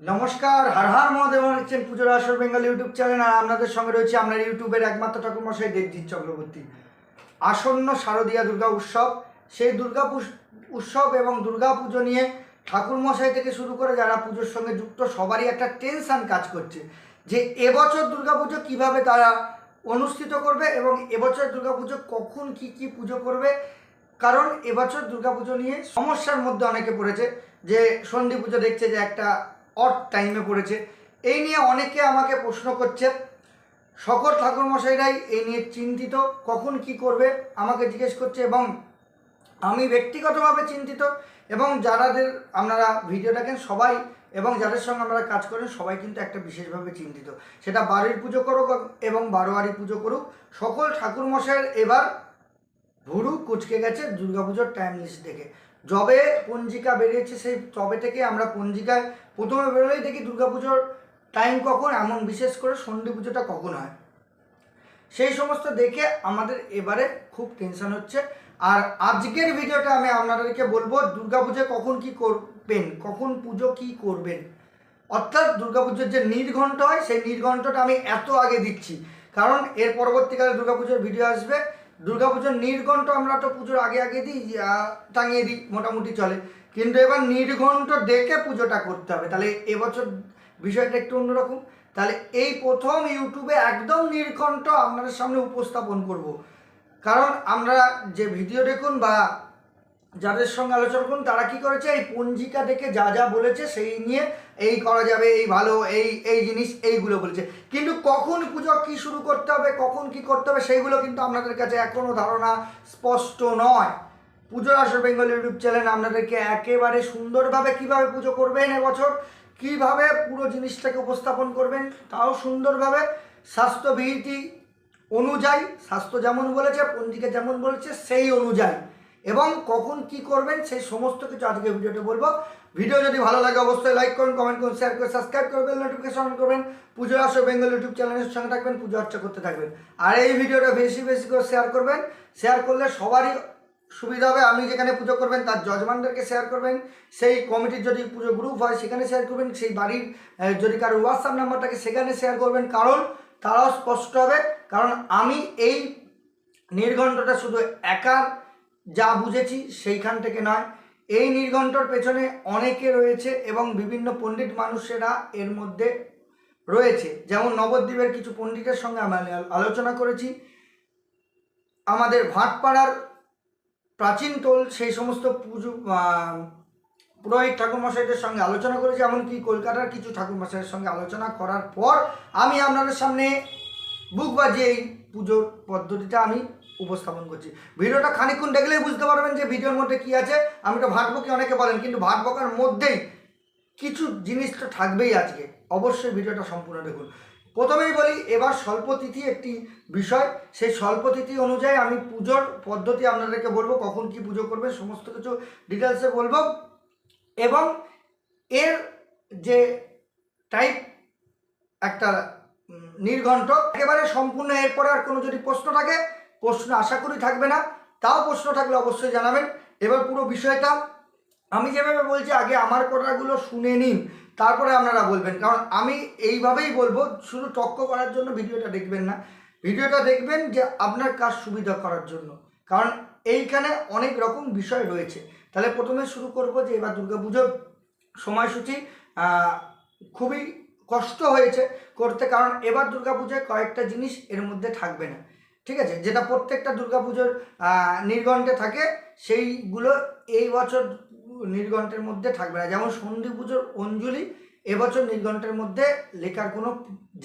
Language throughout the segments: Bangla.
নমস্কার, হার হার মহাদেব দেখছেন পুজোর আসর বেঙ্গল ইউটিউব চ্যানেল, আর আপনাদের সঙ্গে রয়েছে আপনার ইউটিউবের একমাত্র ঠাকুরমশাই দেবজিৎ চক্রবর্তী। আসন্ন শারদীয়া দুর্গা উৎসব, সেই দুর্গা উৎসব এবং দুর্গা পুজো নিয়ে ঠাকুরমশাই থেকে শুরু করে যারা পুজোর সঙ্গে যুক্ত, সবারই একটা টেনশান কাজ করছে যে এবছর দুর্গাপুজো কীভাবে তারা অনুষ্ঠিত করবে এবং এবছর দুর্গাপুজো কখন কি কি পুজো করবে? কারণ এবছর দুর্গাপুজো নিয়ে সমস্যার মধ্যে অনেকে পড়েছে, যে সন্ধি পুজো দেখছে যে একটা অড টাইমে পড়েছে এই নিয়ে অনেকে আমাকে প্রশ্ন করছে সকল ঠাকুরমশাইরাই এই নিয়ে চিন্তিত, কখন কি করবে? আমাকে জিজ্ঞেস করছে এবং আমি ব্যক্তিগতভাবে চিন্তিত এবং যারাদের আপনারা ভিডিও দেখেন সবাই এবং যাদের সঙ্গে আমরা কাজ করেন সবাই কিন্তু একটা বিশেষভাবে চিন্তিত। সেটা বাড়ির পুজো করুক এবং বারোয়ারি পুজো করুক। সকল ঠাকুরমশাইয়ের এবার ভুরু কুচকে গেছে দুর্গাপুজোর টাইম লিস্ট দেখে। যবে পঞ্জিকা বেরিয়েছে সেই তবে থেকে আমরা পঞ্জিকায় প্রথমে বেরোলেই দেখি দুর্গাপুজোর টাইম কখন, এমন বিশেষ করে সন্ধি পুজোটা কখন হয়। সেই সমস্ত দেখে আমাদের এবারে খুব টেনশন হচ্ছে। আর আজকের ভিডিওটা আমি আপনাদেরকে বলব দুর্গাপুজো কখন কি করবেন, কখন পুজো কি করবেন? অর্থাৎ দুর্গাপুজোর যে নির্ঘণ্ট হয়, সেই নির্ঘণ্টটা আমি এত আগে দিচ্ছি। কারণ এর পরবর্তীকালে দুর্গাপুজোর ভিডিও আসবে। দুর্গাপুজোর নির্ঘণ্ট আমরা তো পুজোর আগে আগে দিই টাঙিয়ে দিই, মোটামুটি চলে। কিন্তু এবার নির্ঘণ্ট দেখে পুজোটা করতে হবে। তাহলে এবছর বিষয়টা একটু অন্যরকম। তাহলে এই প্রথম ইউটিউবে একদম নির্ঘণ্ট আপনাদের সামনে উপস্থাপন করব। কারণ আমরা যে ভিডিও দেখুন বা যাদের সঙ্গে আলোচনা করুন, তারা কি করেছে? এই পঞ্জিকা দেখে যা যা বলেছে, সেই নিয়ে এই করা যাবে, এই ভালো, এই এই জিনিস, এইগুলো বলেছে। কিন্তু কখন পুজো কি শুরু করতে হবে, কখন কি করতে হবে, সেইগুলো কিন্তু আপনাদের কাছে এখনও ধারণা স্পষ্ট নয়। পুজোর আসর বেঙ্গল ইউটিউব চ্যানেল আপনাদেরকে একেবারে সুন্দরভাবে কীভাবে পুজো করবেন এবছর, কীভাবে পুরো জিনিসটাকে উপস্থাপন করবেন, তাও সুন্দরভাবে স্বাস্থ্যবিধি অনুযায়ী, স্বাস্থ্য যেমন বলেছে, পঞ্জিকা যেমন বলেছে, সেই অনুযায়ী। এবং কখন কি করবেন সেই সমস্ত কিছু আজকে ভিডিওতে বলব। ভিডিও যদি ভালো লাগে অবশ্যই লাইক করুন কমেন্ট করুন শেয়ার করুন সাবস্ক্রাইব করবেন নোটিফিকেশন অন করবেন। পুজো আসো বেঙ্গল ইউটিউব চ্যানেলের সঙ্গে থাকবেন, পুজো অর্চা করতে থাকবেন। আর এই ভিডিওটা বেশি বেশি করে শেয়ার করবেন। শেয়ার করলে সবারই সুবিধা হবে। আপনি যেখানে পুজো করবেন, তার জজমানদেরকে শেয়ার করবেন। সেই কমিটির যদি পুজো গ্রুপ হয়, সেখানে শেয়ার করবেন। সেই বাড়ির যদি কারও হোয়াটসঅ্যাপ নাম্বারটাকে সেখানে শেয়ার করবেন। কারণ তারাও স্পষ্ট হবে। কারণ আমি এই নির্ঘণ্টটা শুধু একার যা বুঝেছি সেইখান থেকে নয়। এই নির্ঘণ্টর পেছনে অনেকে রয়েছে এবং বিভিন্ন পণ্ডিত মানুষেরা এর মধ্যে রয়েছে। যেমন নবদ্বীপের কিছু পণ্ডিতের সঙ্গে আমি আলোচনা করেছি। আমাদের ভাটপাড়ার প্রাচীন তোল সেই সমস্ত পুজো পুরোহিত ঠাকুরমশাইদের সঙ্গে আলোচনা করেছি। এমনকি কলকাতার কিছু ঠাকুরমশাইয়ের সঙ্গে আলোচনা করার পর আমি আপনাদের সামনে বুক বাজিয়ে এই পুজোর পদ্ধতিটা আমি উপস্থাপন করছি। ভিডিওটা খানিকক্ষণ দেখলেই বুঝতে পারবেন যে ভিডিওর মধ্যে কি আছে। আমি তো ভাট বকি অনেকে বলেন, কিন্তু ভাট বকার মধ্যেই কিছু জিনিস তো থাকবেই আজকে। অবশ্যই ভিডিওটা সম্পূর্ণ দেখুন। প্রথমেই বলি, এবার স্বল্পতিথি একটি বিষয়। সেই স্বল্পতিথি অনুযায়ী আমি পুজোর পদ্ধতি আপনাদেরকে বলব, কখন কি পুজো করবে সমস্ত কিছু ডিটেলসে বলব। এবং এর যে টাইপ একটা নির্ঘণ্ট, একেবারে সম্পূর্ণ, এরপরে আর কোনো যদি প্রশ্ন থাকে প্রশ্ন আশা করি থাকবে না, তাও প্রশ্ন থাকলে অবশ্যই জানাবেন। এবার পুরো বিষয়টা, আমি যেভাবে বলছি, আগে আমার কথাগুলো শুনে নিন, তারপরে আপনারা বলবেন। কারণ আমি এইভাবেই বলব, শুধু তক্ক করার জন্য ভিডিওটা দেখবেন না। ভিডিওটা দেখবেন যে আপনার কাজ সুবিধা করার জন্য। কারণ এইখানে অনেক রকম বিষয় রয়েছে। তাহলে প্রথমে শুরু করব যে এবার দুর্গাপুজোর সময়সূচি খুবই কষ্ট হয়েছে করতে। কারণ এবার দুর্গাপুজোয় কয়েকটা জিনিস এর মধ্যে থাকবে না। ঠিক আছে? যেটা প্রত্যেকটা দুর্গাপুজোর নির্ঘণ্টে থাকে, সেইগুলো এই বছর নির্ঘণ্টের মধ্যে থাকবে না। যেমন সন্ধি পুজোর অঞ্জলি এবছর নির্ঘণ্টের মধ্যে লেখার কোনো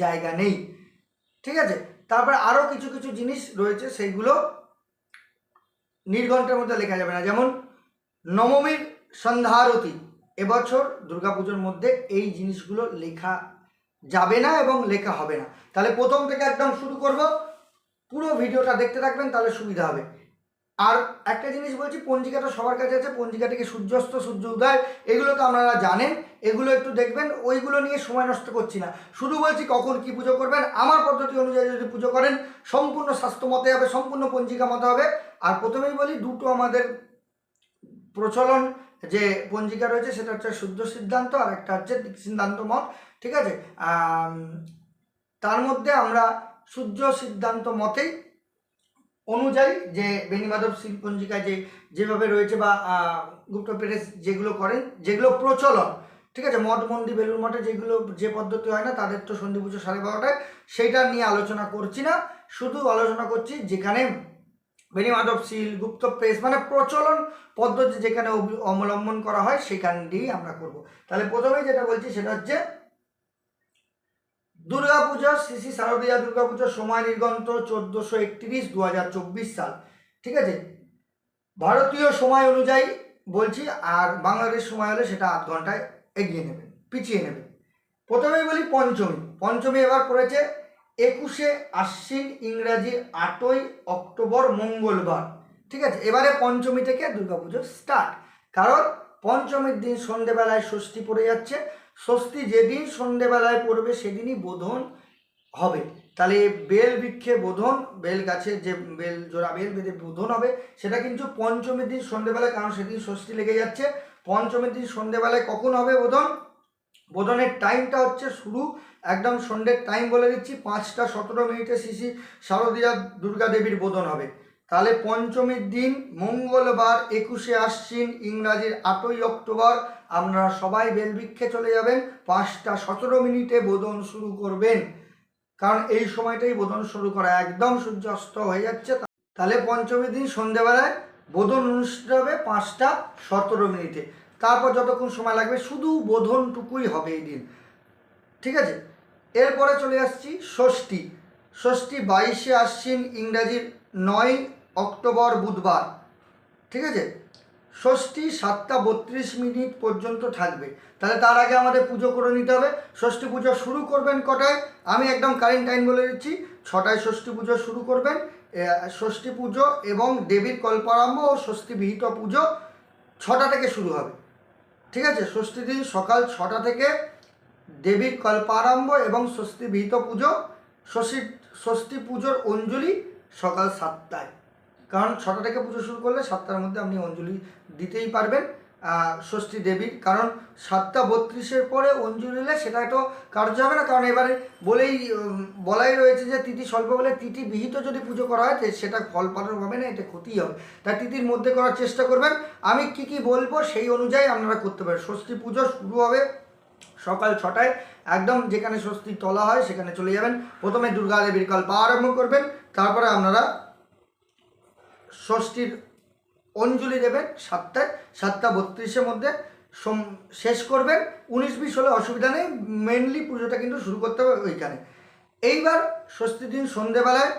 জায়গা নেই। ঠিক আছে? তারপরে আরও কিছু কিছু জিনিস রয়েছে, সেইগুলো নির্ঘণ্টের মধ্যে লেখা যাবে না। যেমন নবমীর সন্ধ্যারতি এবছর দুর্গাপুজোর মধ্যে এই জিনিসগুলো লেখা যাবে না এবং লেখা হবে না। তাহলে প্রথম থেকে একদম শুরু করব। পুরো ভিডিওটা দেখতে থাকবেন, তাহলে সুবিধা হবে। আর একটা জিনিস বলছি, পঞ্জিকাটা সবার কাছে আছে, পঞ্জিকা থেকে সূর্যাস্ত, সূর্য উদয়, এগুলো তো আপনারা জানেন, এগুলো একটু দেখবেন, ওইগুলো নিয়ে সময় নষ্ট করছি না। শুধু বলছি কখন কি পুজো করবেন, আমার পদ্ধতি অনুযায়ী যদি পুজো করেন, সম্পূর্ণ স্বাস্থ্য মতে হবে, সম্পূর্ণ পঞ্জিকা মতে হবে। আর প্রথমেই বলি, দুটো আমাদের প্রচলন যে পঞ্জিকা রয়েছে, সেটা হচ্ছে শুদ্ধ সিদ্ধান্ত আর একটা হচ্ছে সিদ্ধান্ত মত, ঠিক আছে? তার মধ্যে আমরা সূর্য সিদ্ধান্ত মতেই অনুযায়ী যে বেনিমাধব শিল পঞ্জিকায় যে যেভাবে রয়েছে বা গুপ্ত প্রেস যেগুলো করেন, যেগুলো প্রচলন, ঠিক আছে? মঠ মন্দির বেলুর মঠে যেগুলো, যে পদ্ধতি হয় না, তাদের তো সন্ধি পুজো সাড়ে বারোটায়, সেইটা নিয়ে আলোচনা করছি না। শুধু আলোচনা করছি যেখানে বেনিমাধব শিল, গুপ্ত প্রেস মানে প্রচলন পদ্ধতি যেখানে অবি- অবলম্বন করা হয়, সেখান দিয়েই আমরা করব। তাহলে প্রথমেই যেটা বলছি সেটা হচ্ছে দুর্গাপুজো, শ্রী শ্রী শারদীয়া দুর্গাপুজোর সময় নির্গন্ত চোদ্দোশো একত্রিশ দু সাল। ঠিক আছে? ভারতীয় সময় অনুযায়ী বলছি, আর বাংলাদেশ সময় হলে সেটা আধ ঘন্টায় এগিয়ে নেবেন, পিছিয়ে নেবেন। প্রথমেই বলি পঞ্চমী। পঞ্চমী এবার পড়েছে একুশে আশ্বিন ইংরাজি আটই অক্টোবর মঙ্গলবার। ঠিক আছে? এবারে পঞ্চমী থেকে দুর্গাপুজো স্টার্ট। কারণ পঞ্চমীর দিন সন্ধেবেলায় ষষ্ঠী পড়ে যাচ্ছে ষষ্ঠী যেদিন সন্ধেবেলায় পড়বে, সেদিনই বোধন হবে। তাহলে বেল বৃক্ষে বোধন, বেল গাছে যে বেল, জোড়া বেল বেঁধে বোধন হবে, সেটা কিন্তু পঞ্চমীর দিন সন্ধেবেলায়, কারণ সেদিন ষষ্ঠী লেগে যাচ্ছে। পঞ্চমীর দিন সন্ধেবেলায় কখন হবে বোধন? বোধনের টাইমটা হচ্ছে শুরু, একদম সন্ধ্যের টাইম বলে দিচ্ছি, পাঁচটা সতেরো মিনিটে শিশি শারদীয়া দুর্গা দেবীর বোধন হবে। তাহলে পঞ্চমীর দিন মঙ্গলবার একুশে আশ্বিন, ইংরাজির আটই অক্টোবর আপনারা সবাই বেলবৃক্ষে চলে যাবেন, পাঁচটা সতেরো মিনিটে বোধন শুরু করবেন। কারণ এই সময়টাই বোধন শুরু করা, একদম সূর্যাস্ত হয়ে যাচ্ছে। তাহলে পঞ্চমী দিন সন্ধেবেলায় বোধন অনুষ্ঠিত হবে পাঁচটা সতেরো মিনিটে। তারপর যতক্ষণ সময় লাগবে, শুধু বোধনটুকুই হবে এই দিন। ঠিক আছে? এরপরে চলে আসছি ষষ্ঠী। ষষ্ঠী বাইশে আশ্বিন ইংরাজির নয় অক্টোবর বুধবার। ঠিক আছে? ষষ্ঠী সাতটা বত্রিশ মিনিট পর্যন্ত থাকবে। তাহলে তার আগে আমাদের পুজো করে নিতে হবে। ষষ্ঠী পুজো শুরু করবেন কটায়? আমি একদম কারেন্ট টাইম বলে দিচ্ছি। ছটায় ষষ্ঠী পুজো শুরু করবেন। ষষ্ঠী পুজো এবং দেবীর কল্পারম্ভ ও ষষ্ঠী বিহিত পুজো ছটা থেকে শুরু হবে। ঠিক আছে? ষষ্ঠী দিন সকাল ছটা থেকে দেবীর কল্পারম্ভ এবং ষষ্ঠী বিহিত পুজো। ষষ্ঠী ষষ্ঠী পুজোর অঞ্জলি সকাল সাতটায়। কারণ ছটা থেকে পুজো শুরু করলে সাতটার মধ্যে আপনি অঞ্জলি দিতেই পারবেন ষষ্ঠী দেবীর। কারণ সাতটা বত্রিশের পরে অঞ্জলি নিলে সেটা তো কার্য হবে না, কারণ এবারে বলেই বলাই রয়েছে যে তিথি স্বল্প বলে তিথি বিহিত যদি পুজো করা হয় সেটা ফল পালন হবে না এটা ক্ষতিই হবে। তাই তিথির মধ্যে করার চেষ্টা করবেন। আমি কি কি বলব সেই অনুযায়ী আপনারা করতে পারেন। ষষ্ঠী পুজো শুরু হবে সকাল ছটায়। একদম যেখানে ষষ্ঠী তলা হয়, সেখানে চলে যাবেন। প্রথমে দুর্গা দেবীর কল্প আরম্ভ করবেন। তারপরে আপনারা ষষ্ঠীর অঞ্জলি দেবেন সাতটায়, সাতটা বত্রিশের মধ্যে সোম- শেষ করবেন। উনিশ বিশ হলে অসুবিধা নেই মেনলি পুজোটা কিন্তু শুরু করতে হবে ওইখানে। এইবার ষষ্ঠীর দিন সন্ধেবেলায়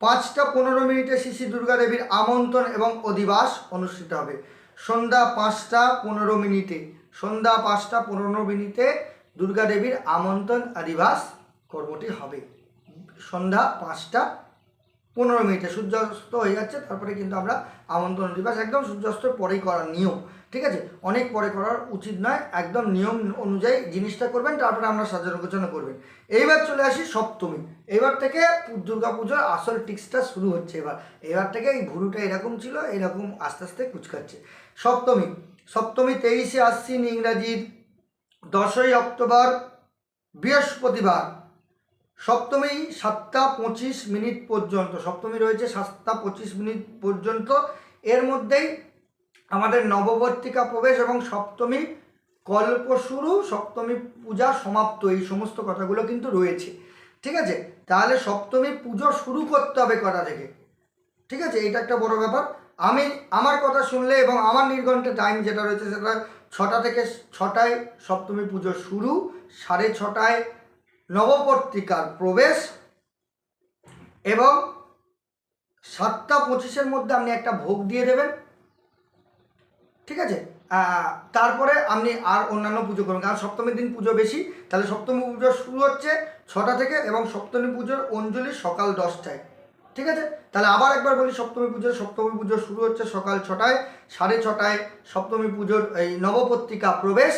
পাঁচটা পনেরো মিনিটে শ্রী দুর্গা দেবীর আমন্ত্রণ এবং অধিবাস অনুষ্ঠিত হবে। সন্ধ্যা পাঁচটা পনেরো মিনিটে, সন্ধ্যা পাঁচটা পনেরো মিনিটে দুর্গা দেবীর আমন্ত্রণ, অধিবাস কর্মটি হবে। সন্ধ্যা পাঁচটা পনেরো মিনিটে সূর্যাস্ত হয়ে যাচ্ছে, তারপরে কিন্তু আমরা আমন্ত্রণ দিবাস একদম সূর্যাস্তর পরেই করার নিয়ম, ঠিক আছে? অনেক পরে করার উচিত নয়, একদম নিয়ম অনুযায়ী জিনিসটা করবেন, তারপরে আমরা সাজানো গোছানো করবেন। এইবার চলে আসি সপ্তমী। এবার থেকে দুর্গা পুজোর আসল টিক্সটা শুরু হচ্ছে এবার। এবার থেকে এই ভুরুটা এরকম ছিল, এরকম আস্তে আস্তে কুচকাচ্ছে। সপ্তমী। সপ্তমী তেইশে আশ্বিন ইংরাজির দশই অক্টোবর বৃহস্পতিবার। সপ্তমী সাতটা পঁচিশ মিনিট পর্যন্ত, সপ্তমী রয়েছে সাতটা পঁচিশ মিনিট পর্যন্ত। এর মধ্যেই আমাদের নববর্তিকা প্রবেশ এবং সপ্তমী কল্প শুরু, সপ্তমী পূজা সমাপ্ত, এই সমস্ত কথাগুলো কিন্তু রয়েছে। ঠিক আছে? তাহলে সপ্তমী পুজো শুরু করতে হবে কটা থেকে? ঠিক আছে? এটা একটা বড় ব্যাপার। আমি, আমার কথা শুনলে এবং আমার নির্ঘণ্টে টাইম যেটা রয়েছে সেটা ছটা থেকে ছটায় সপ্তমী পুজো শুরু, সাড়ে ছটায় নবপত্রিকার প্রবেশ এবং সাতটা পঁচিশের মধ্যে আপনি একটা ভোগ দিয়ে দেবেন। ঠিক আছে? তারপরে আপনি আর অন্যান্য পুজো করবেন। কারণ সপ্তমীর দিন পুজো বেশি, তাহলে সপ্তমী পুজো শুরু হচ্ছে ছটা থেকে এবং সপ্তমী পুজোর অঞ্জলি সকাল দশটায়। ঠিক আছে? তাহলে আবার একবার বলি, সপ্তমী পুজো সপ্তমী পুজো শুরু হচ্ছে সকাল ছটায়, সাড়ে ছটায় সপ্তমী পুজোর এই নবপত্রিকা প্রবেশ।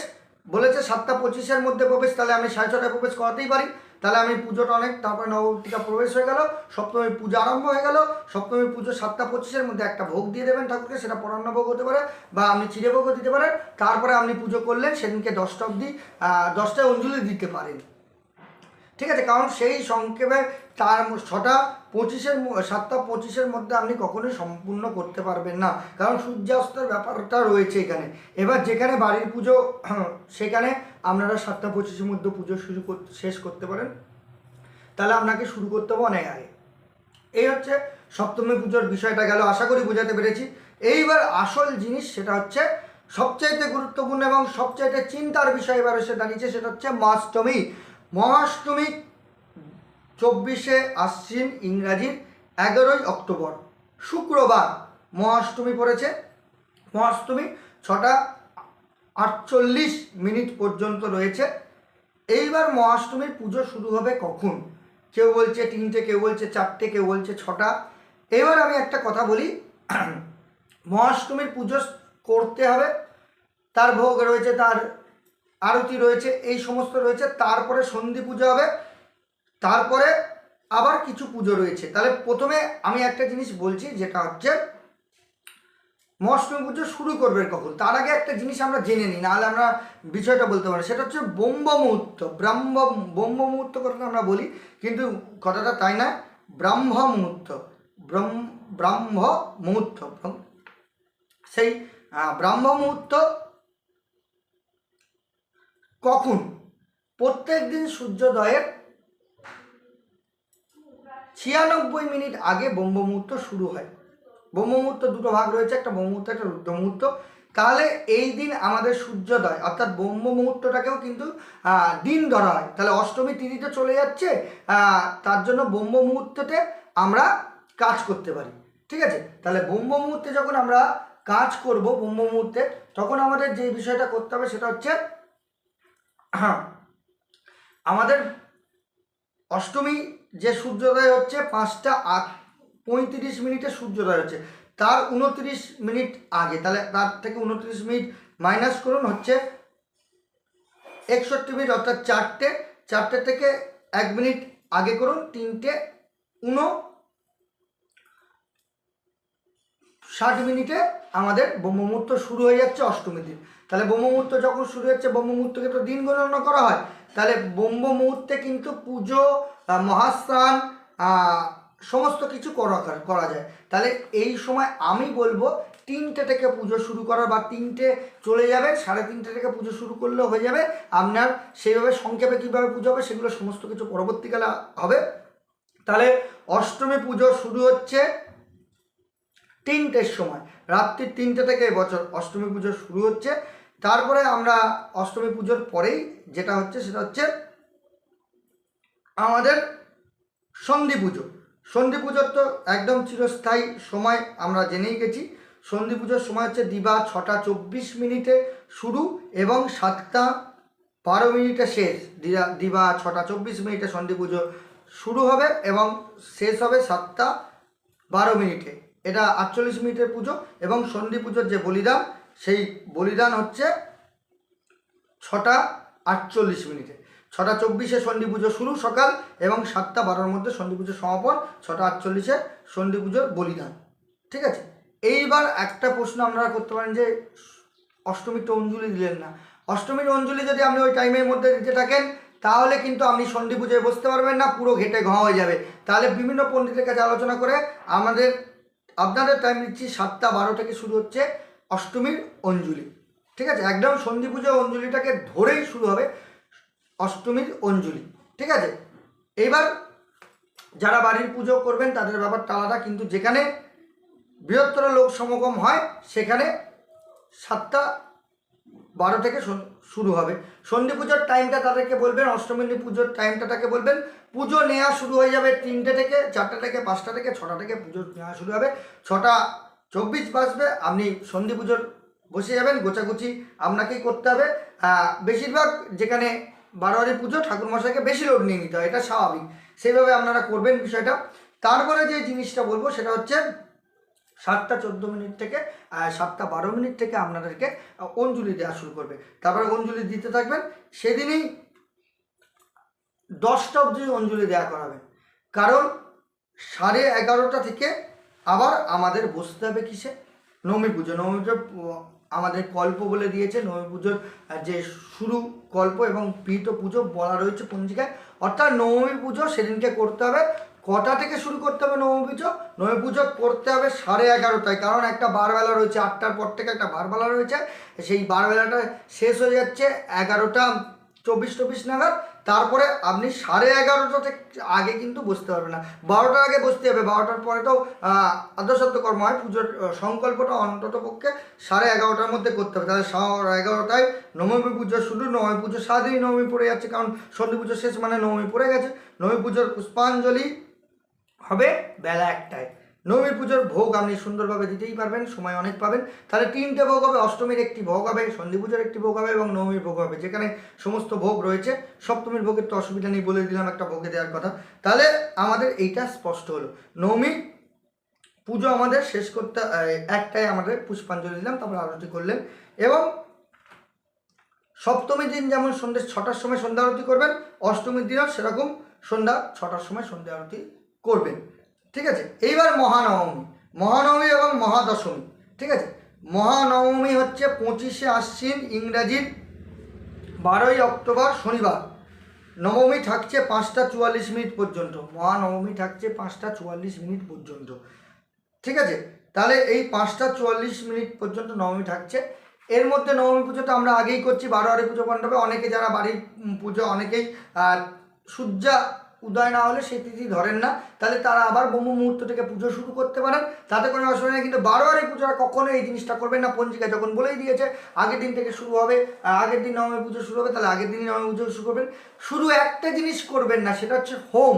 বলেছে সাতটা পঁচিশের মধ্যে প্রবেশ, তাহলে আমি সাড়ে ছটায় প্রবেশ করাতেই পারি। তাহলে আমি পুজোটা অনেক, তারপরে নবমীটা প্রবেশ হয়ে গেল, সপ্তমীর পুজো আরম্ভ হয়ে গেল। সপ্তমীর পুজো সাতটা পঁচিশের মধ্যে একটা ভোগ দিয়ে দেবেন ঠাকুরকে, সেটা পরান্ন ভোগ হতে পারে বা আপনি চিড়ে ভোগও দিতে পারেন। তারপরে আপনি পুজো করলেন, সেদিনকে দশটা অবধি দশটায় অঞ্জলি দিতে পারেন। ঠিক আছে, কারণ সেই সংক্ষেপে তার ছটা পঁচিশের সাতটা পঁচিশের মধ্যে আপনি কখনোই সম্পূর্ণ করতে পারবেন না। কারণ সূর্যাস্তের ব্যাপারটা রয়েছে এখানে। এবার যেখানে বাড়ির পুজো, সেখানে আপনারা সাতটা পঁচিশের মধ্যে পুজো শুরু শেষ করতে পারেন। তাহলে আপনাকে শুরু করতে হবে অনেক আগে। এই হচ্ছে সপ্তমী পুজোর বিষয়টা গেল, আশা করি বোঝাতে পেরেছি। এইবার আসল জিনিস সেটা হচ্ছে, সবচাইতে গুরুত্বপূর্ণ এবং সবচাইতে চিন্তার বিষয় এবার এসে দাঁড়িয়েছে, সেটা হচ্ছে মহাষ্টমী মহাষ্টমী চব্বিশে আশ্বিন ইংরাজির এগারোই অক্টোবর। শুক্রবার মহাষ্টমী পড়েছে। মহাষ্টমী ছটা আটচল্লিশ মিনিট পর্যন্ত রয়েছে। এইবার মহাষ্টমীর পুজো শুরু হবে কখন? কেউ বলছে তিনটে, কেউ বলছে চারটে, কেউ বলছে ছটা। এবার আমি একটা কথা বলি। মহাষ্টমীর পুজো করতে হবে। তার ভোগ রয়েছে তার আরতি রয়েছে, এই সমস্ত রয়েছে, তারপরে সন্ধি পুজো হবে, তারপরে আবার কিছু পুজো রয়েছে। তাহলে প্রথমে আমি একটা জিনিস বলছি, যেটা হচ্ছে মহাষ্টমী পুজো শুরু করবেন কখন? তার আগে একটা জিনিস আমরা জেনে নিই, নাহলে আমরা বিষয়টা বলতে পারি সেটা হচ্ছে ব্রহ্ম মুহূর্ত, ব্রাহ্ম, ব্রহ্ম মুহূর্ত কথাটা আমরা বলি, কিন্তু কথাটা তাই না ব্রাহ্ম মুহূর্ত, ব্রহ্ম মুহূর্ত সেই ব্রাহ্ম মুহূর্ত কখন? প্রত্যেক দিন সূর্যোদয়ের ছিয়ানব্বই মিনিট আগে ব্রহ্ম মুহূর্ত শুরু হয়। ব্রহ্ম মুহূর্ত দুটো ভাগ রয়েছে, একটা ব্রহ্ম মুহূর্ত একটা রুদ্র মুহূর্ত তাহলে এই দিন আমাদের সূর্যোদয়, অর্থাৎ ব্রহ্ম মুহূর্তটাকেও কিন্তু দিন ধরা হয়। তাহলে অষ্টমী তিথিতে চলে যাচ্ছে তার জন্য ব্রহ্ম মুহূর্ততে আমরা কাজ করতে পারি। ঠিক আছে? তাহলে ব্রহ্ম মুহূর্তে যখন আমরা কাজ করব ব্রহ্ম মুহূর্তে তখন আমাদের যে বিষয়টা করতে হবে সেটা হচ্ছে আমাদের অষ্টমী যে সূর্যোদয় হচ্ছে পাঁচটা আট, পঁয়ত্রিশ মিনিটে সূর্যোদয় হচ্ছে। তার উনত্রিশ মিনিট আগে, তাহলে তার থেকে উনত্রিশ মিনিট মাইনাস করুন হচ্ছে একষট্টি মিনিট, অর্থাৎ চারটে। চারটে থেকে এক মিনিট আগে করুন, তিনটে, উনো ষাট মিনিটে আমাদের ব্রহ্মমুহূর্ত শুরু হয়ে যাচ্ছে অষ্টমীর দিন। তাহলে ব্রহ্মমুহূর্ত যখন শুরু হচ্ছে ব্রহ্মমুহূর্তকে তো দিন গণনা করা হয়। তাহলে ব্রহ্ম মুহূর্তে কিন্তু পুজো মহাস্নান সমস্ত কিছু করা করা যায়। তাহলে এই সময় আমি বলব, তিনটে থেকে পুজো শুরু করার বা তিনটে চলে যাবে, সাড়ে তিনটে থেকে পুজো শুরু করলেও হয়ে যাবে। আপনার সেইভাবে সংক্ষেপে কীভাবে পুজো হবে সেগুলো সমস্ত কিছু পরবর্তীকালে হবে। তাহলে অষ্টমী পুজো শুরু হচ্ছে তিনটের সময়, রাত্রির তিনটে থেকে এবছর অষ্টমী পুজো শুরু হচ্ছে। তারপরে আমরা অষ্টমী পুজোর পরেই যেটা হচ্ছে সেটা হচ্ছে আমাদের সন্ধি পুজো। সন্ধি পুজোর তো একদম চিরস্থায়ী সময় আমরা জেনেই গেছি। সন্ধি পুজোর সময় হচ্ছে দিবা ছটা চব্বিশ মিনিটে শুরু এবং সাতটা বারো মিনিটে শেষ। দিবা দিবা ছটা চব্বিশ মিনিটে সন্ধি পুজো শুরু হবে এবং শেষ হবে সাতটা বারো মিনিটে। এটা আটচল্লিশ মিনিটের পুজো এবং সন্ধি পুজোর যে বলিদান সেই বলিদান হচ্ছে ছটা আটচল্লিশ মিনিটে। ছটা চব্বিশে সন্ধি পুজো শুরু সকাল এবং সাতটা বারোর মধ্যে সন্ধি পুজো সমাপন, ছটা আটচল্লিশে সন্ধি পুজোর বলিদান। ঠিক আছে? এইবার একটা প্রশ্ন আপনারা করতে পারেন যে অষ্টমীর তো অঞ্জলি দিলেন না। অষ্টমীর অঞ্জলি যদি আপনি ওই টাইমের মধ্যে দিতে থাকেন, তাহলে কিন্তু আপনি সন্ধি পুজোয় বসতে পারবেন না, পুরো ঘেটে ঘ হয়ে যাবে। তাহলে বিভিন্ন পণ্ডিতের কাছে আলোচনা করে আমাদের, আপনাদের টাইম দিচ্ছি সাতটা বারো থেকে শুরু হচ্ছে। অষ্টমীর অঞ্জলি, ঠিক আছে? একদম সন্ধি পুজো অঞ্জলিটাকে ধরেই শুরু হবে অষ্টমীর অঞ্জলি, ঠিক আছে? এইবার যারা বাড়ির পুজো করবেন, তাদের ব্যাপারটা আলাদা, কিন্তু যেখানে বৃহত্তর লোক সমাগম হয়, সেখানে সাতটা বারো থেকে শুরু হবে। সন্ধি পুজোর টাইমটা তাদেরকে বলবেন, অষ্টমী পুজোর টাইমটা তাকে বলবেন। পুজো নেওয়া শুরু হয়ে যাবে তিনটে থেকে, চারটে থেকে, পাঁচটা থেকে, ছটা থেকে পুজো নেওয়া শুরু হবে। ছটা চব্বিশ বাজবে, আপনি সন্ধি পুজোর বসে যাবেন, গোছাগুছি আপনাকেই করতে হবে। বেশিরভাগ যেখানে বারোয়ারি পুজো ঠাকুরমশাইকে বেশি লোড নিয়ে নিতে হয়, এটা স্বাভাবিক। সেইভাবে আপনারা করবেন বিষয়টা। তারপরে যে জিনিসটা বলব, সেটা হচ্ছে সাতটা চোদ্দ মিনিট থেকে সাতটা বারো মিনিট থেকে আপনাদেরকে অঞ্জলি দেওয়া শুরু করবে। তারপরে অঞ্জলি দিতে থাকবেন, সেদিনই দশটা অবধি অঞ্জলি দেওয়া করাবেন। কারণ সাড়ে এগারোটা থেকে আবার আমাদের বসতে হবে কিসে? নবমী পুজো। নবমী পুজো আমাদের কল্প বলে দিয়েছে। নবমী পুজোর যে শুরু কল্প এবং প্রীত পুজো বলা রয়েছে পঞ্জিকায় অর্থাৎ নবমী পুজো সেদিনকে করতে হবে। কটা থেকে শুরু করতে হবে নবমী পুজো? নবমী পুজো করতে হবে সাড়ে এগারোটায়। কারণ একটা বারবেলা রয়েছে, আটটার পর থেকে একটা বারবেলা রয়েছে। সেই বারবেলাটা শেষ হয়ে যাচ্ছে এগারোটা চব্বিশ চব্বিশ নাগাদ। তারপরে আপনি সাড়ে এগারোটা আগে কিন্তু বসতে পারবেন না। বারোটার আগে বসতে হবে। বারোটার পরে তো আদ্যসত্য কর্ম হয়। পুজোর সংকল্পটা অন্তত পক্ষে সাড়ে এগারোটার মধ্যে করতে হবে। তাহলে সাড়ে এগারোটায় নবমী পুজো শুরু। নবমী পুজো সারাদিনই নবমী পড়ে যাচ্ছে। কারণ সন্ধি পুজো শেষ মানে নবমী পড়ে গেছে। নবমী পুজোর পুষ্পাঞ্জলি হবে বেলা একটায়। নবমী পুজোর ভোগ আপনি সুন্দরভাবে দিতেই পারবেন, সময় অনেক পাবেন। তাহলে তিনটে ভোগ হবে, অষ্টমীর একটি ভোগ হবে, সন্ধি পুজোর একটি ভোগ হবে এবং নবমীর ভোগ হবে, যেখানে সমস্ত ভোগ রয়েছে। সপ্তমীর ভোগের তো অসুবিধা নেই, বলে দিলাম একটা ভোগে দেওয়ার কথা। তাহলে আমাদের এইটা স্পষ্ট হলো। নবমী পুজো আমাদের শেষ করতে একটাই আমাদের পুষ্পাঞ্জলি দিলাম, তারপর আরতি করলেন। এবং সপ্তমীর দিন যেমন সন্ধ্যে ছটার সময় সন্ধ্যা আরতি করবেন, অষ্টমীর দিনও সেরকম সন্ধ্যা ছটার সময় সন্ধ্যা আরতি করবেন। ঠিক আছে? এইবার মহানবমী। মহানবমী এবং মহাদশমী, ঠিক আছে? মহানবমী হচ্ছে পঁচিশে আশ্বিন ইংরাজির বারোই অক্টোবর শনিবার। নবমী থাকছে পাঁচটা চুয়াল্লিশ মিনিট পর্যন্ত। মহানবমী থাকছে পাঁচটা চুয়াল্লিশ মিনিট পর্যন্ত। ঠিক আছে? তাহলে এই পাঁচটা চুয়াল্লিশ মিনিট পর্যন্ত নবমী থাকছে। এর মধ্যে নবমী পুজোটা আমরা আগেই করছি, বারোয়ারি পুজো মণ্ডপে। অনেকে যারা বাড়ির পুজো, অনেকেই সূর্যা উদয় না হলে সেই তিথি ধরেন না। তাহলে তারা আবার ব্রহ্ম মুহূর্ত থেকে পুজো শুরু করতে পারেন। তাতে কোনো অসুবিধা নেই, কিন্তু বারোয়ারি পুজোটা কখনো এই জিনিসটা করবেন না। পঞ্জিকা যখন বলেই দিয়েছে, আগের দিন থেকে শুরু হবে আগের দিন নবমী পুজো শুরু হবে, তাহলে আগের দিনই নবমী পুজো শুরু করবেন। শুধু একটা জিনিস করবেন না, সেটা হচ্ছে হোম।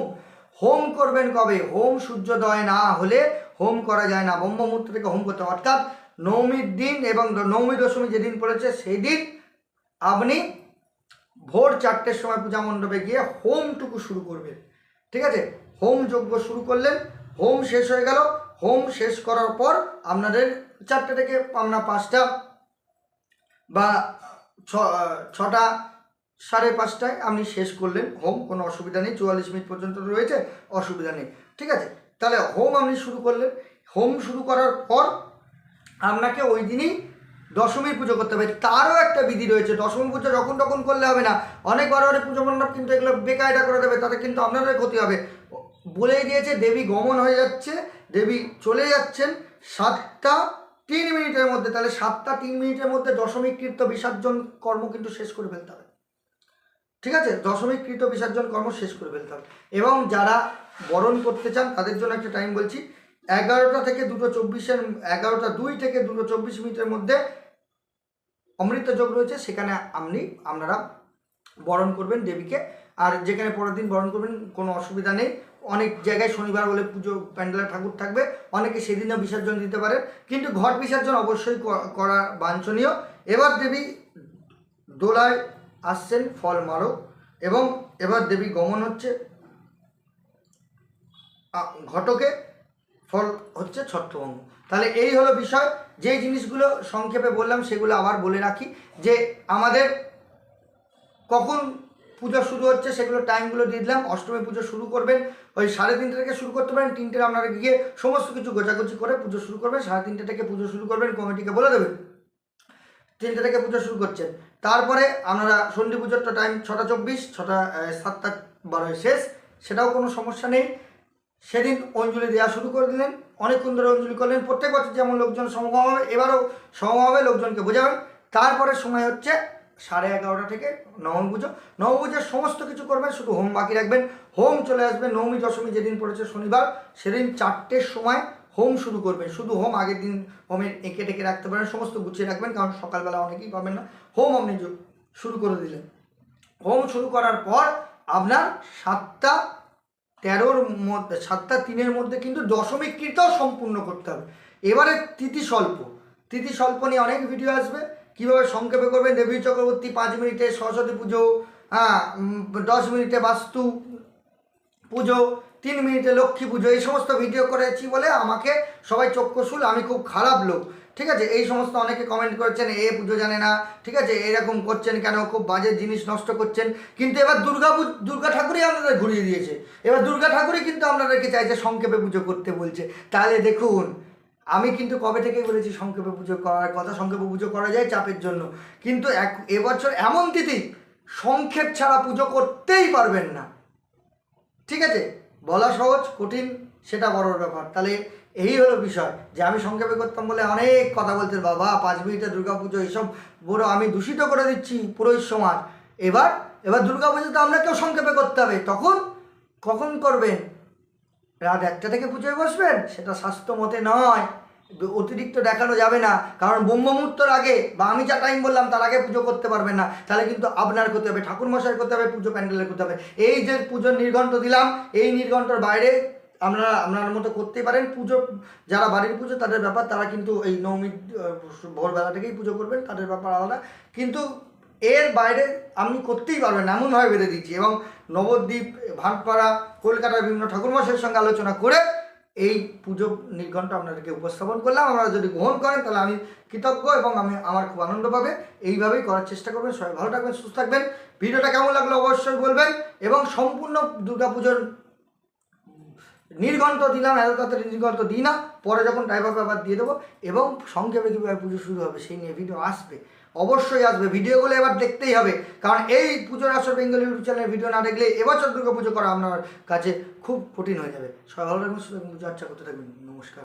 হোম করবেন কবে? হোম সূর্যোদয় না হলে হোম করা যায় না। ব্রহ্ম মুহূর্ত থেকে হোম করতে অর্থাৎ নবমীর দিন এবং নবমী দশমী যেদিন পড়েছে সেই দিন আপনি ভোর চারটের সময় পূজা মণ্ডপে গিয়ে হোমটুকু শুরু করবেন ঠিক আছে? হোম যজ্ঞ শুরু করলেন, হোম শেষ হয়ে গেল। হোম শেষ করার পর আপনাদের চারটে থেকে আপনার পাঁচটা বা ছটা সাড়ে পাঁচটায় আপনি শেষ করলেন হোম, কোনো অসুবিধা নেই। চুয়াল্লিশ মিনিট পর্যন্ত রয়েছে, অসুবিধা নেই। ঠিক আছে? তাহলে হোম আপনি শুরু করলেন। হোম শুরু করার পর আপনাকে ওই দিনই দশমীর পুজো করতে হবে। তারও একটা বিধি রয়েছে দশমী পুজো যখন তখন করলে হবে না। অনেক বড় বড় পুজো মণ্ডপ কিন্তু এগুলো বেকায়দা করে দেবে, তাতে কিন্তু আপনাদের ক্ষতি হবে। বলেই দিয়েছে, দেবী গমন হয়ে যাচ্ছে, দেবী চলে যাচ্ছেন সাতটা তিন মিনিটের মধ্যে। তাহলে সাতটা তিন মিনিটের মধ্যে দশমিক কীর্ত বিসর্জন কর্ম কিন্তু শেষ করে ফেলতে হবে। ঠিক আছে? দশমিক কৃত বিসর্জন কর্ম শেষ করে ফেলতে হবে। এবং যারা বরণ করতে চান, তাদের জন্য একটা টাইম বলছি। এগারোটা থেকে দুটো চব্বিশের, এগারোটা দুই থেকে দুটো চব্বিশ মিনিটের মধ্যে অমৃত যোগ রয়েছে। সেখানে আপনি, আপনারা বরণ করবেন দেবীকে। আর যেখানে পরের দিন বরণ করবেন, কোনো অসুবিধা নেই। অনেক জায়গায় শনিবার বলে পুজো প্যান্ডেলে ঠাকুর থাকবে। অনেকে সেদিনও বিসর্জন দিতে পারেন। কিন্তু ঘট বিসর্জন অবশ্যই করা বাঞ্ছনীয়। এবার দেবী দোলায় আসছেন, ফল মারো। এবং এবার দেবী গমন হচ্ছে। ঘটকে ফল হচ্ছে ছত্রভঙ্গ। তাহলে এই হলো বিষয়। যে জিনিসগুলো সংক্ষেপে বললাম, সেগুলো আবার বলে রাখি যে আমাদের কখন পুজো শুরু হচ্ছে সেগুলো টাইমগুলো দিয়ে দিলাম। অষ্টমী পুজো শুরু করবেন, ওই সাড়ে তিনটে থেকে শুরু করতে পারেন তিনটে আপনারা গিয়ে সমস্ত কিছু গোছাগুছি করে পুজো শুরু করবেন, সাড়ে তিনটে থেকে পুজো শুরু করবেন, কমিটিকে বলে দেবেন। তিনটে থেকে পুজো শুরু করছেন। তারপরে আপনারা সন্ধি পুজোর তো টাইম ছটা চব্বিশ, ছটা সাতটা, বারোয় শেষ, সেটাও কোনো সমস্যা নেই। সেদিন অঞ্জলি দেওয়া শুরু করে দিলেন, অনেকক্ষণ ধরে অঞ্জলি করলেন। প্রত্যেক বছর যেমন লোকজন সমাগম হবে, এবারও সমাগম হবে, লোকজনকে বোঝাবেন। তারপরে সময় হচ্ছে সাড়ে এগারোটা থেকে নবম পুজো। নবম পুজোর সমস্ত কিছু করবেন, শুধু হোম বাকি রাখবেন। হোম চলে আসবে, নবমী, দশমী যেদিন পড়েছে শনিবার, সেদিন চারটের সময় হোম শুরু করবেন। শুধু হোম আগের দিন হোমের এঁকে টেকে রাখতে পারেন, সমস্ত গুছিয়ে রাখবেন, কারণ সকালবেলা অনেকেই পাবেন না। হোম আপনি শুরু করে দিলেন। হোম শুরু করার পর আপনার সাতটা তেরোর মধ্যে, সাতটা তিনের মধ্যে কিন্তু দশমিক কীর্তন সম্পূর্ণ করতে হবে। এবারে তিথি স্বল্প তিথি স্বল্প নিয়ে অনেক ভিডিও আসবে। কীভাবে সংক্ষেপে করবেন? দেবী চক্রবর্তী পাঁচ মিনিটে সরস্বতী পুজো হ্যাঁ দশ মিনিটে বাস্তু পুজো তিন মিনিটে লক্ষ্মী পুজো, এই সমস্ত ভিডিও করেছি বলে আমাকে সবাই চক্ষুশুল আমি খুব খারাপ লোক। ঠিক আছে? এই সমস্ত অনেকে কমেন্ট করেছেন, এ পুজো জানে না। ঠিক আছে? এরকম করছেন কেন? খুব বাজে জিনিস নষ্ট করছেন। কিন্তু এবার দুর্গা দুর্গা ঠাকুরই আপনাদের ঘুরিয়ে দিয়েছে। এবার দুর্গা ঠাকুরই কিন্তু আপনাদেরকে চাইছে সংক্ষেপে পুজো করতে বলছে। তাহলে দেখুন, আমি কিন্তু কবে থেকেই বলেছি সংক্ষেপে পুজো করার কথা, সংক্ষেপে পুজো করা যায় চাপের জন্য। কিন্তু এক, এবছর এমন তিথি, সংক্ষেপ ছাড়া পুজো করতেই পারবেন না। ঠিক আছে? বলা সহজ, কঠিন, সেটা বড় ব্যাপার। তাহলে এই হলো বিষয় যে আমি সংক্ষেপে করতাম বলে অনেক কথা বলতে বাবা, পাঁচ মিনিটে দুর্গাপুজো, এইসব বড় আমি দূষিত করে দিচ্ছি পুরোহিত সমাজ। এবার এবার দুর্গা আমরা আপনাকেও সংক্ষেপে করতে হবে। তখন কখন করবেন? রাত একটা থেকে পুজোয় বসবেন, সেটা স্বাস্থ্য মতে নয়। অতিরিক্ত দেখানো যাবে না। কারণ ব্রহ্মমুহূর্তর আগে বা আমি যা টাইম বললাম তার আগে পুজো করতে পারবেন না। তাহলে কিন্তু আপনার করতে হবে ঠাকুর মশাই করতে হবে, পুজো প্যান্ডেলের করতে হবে। এই যে পুজোর নির্ঘণ্ট দিলাম, এই নির্ঘণ্টর বাইরে আপনারা, আপনার মতো করতেই পারেন। পুজো, যারা বাড়ির পুজো, তাদের ব্যাপার, তারা কিন্তু এই নবমী ভোরবেলা থেকেই পুজো করবেন, তাদের ব্যাপার আলাদা। কিন্তু এর বাইরে আপনি করতেই পারবেন এমনভাবে বেঁধে দিচ্ছি। এবং নবদ্বীপ, ভাটপাড়া, কলকাতার বিভিন্ন ঠাকুরমশাইয়ের সঙ্গে আলোচনা করে এই পুজো নির্ঘণ্ট আপনাদেরকে উপস্থাপন করলাম। আপনারা যদি গ্রহণ করেন, তাহলে আমি কৃতজ্ঞ এবং আমি আমার খুব আনন্দ পাবে। এইভাবেই করার চেষ্টা করবেন। সবাই ভালো থাকবেন, সুস্থ থাকবেন। ভিডিওটা কেমন লাগল অবশ্যই বলবেন এবং সম্পূর্ণ দুর্গাপুজোর নির্ঘণ্ট দিলাম, এত তাড়াতাড়ি নির্ঘণ্ট দিই না। পরে যখন ড্রাইভার ব্যাপার দিয়ে দেবো এবং সংক্ষেপে কীভাবে পুজো শুরু হবে, সেই নিয়ে ভিডিও আসবে। অবশ্যই আসবে। ভিডিওগুলো এবার দেখতেই হবে। কারণ এই পুজোর আসর বেঙ্গল ইউটিউব চ্যানেলের ভিডিও না দেখলে এবছর দুর্গা পুজো করা আপনার কাছে খুব কঠিন হয়ে যাবে। সবাই ভালো থাকবেন, সুস্থ পুজো আচ্ছা করতে থাকবেন। নমস্কার।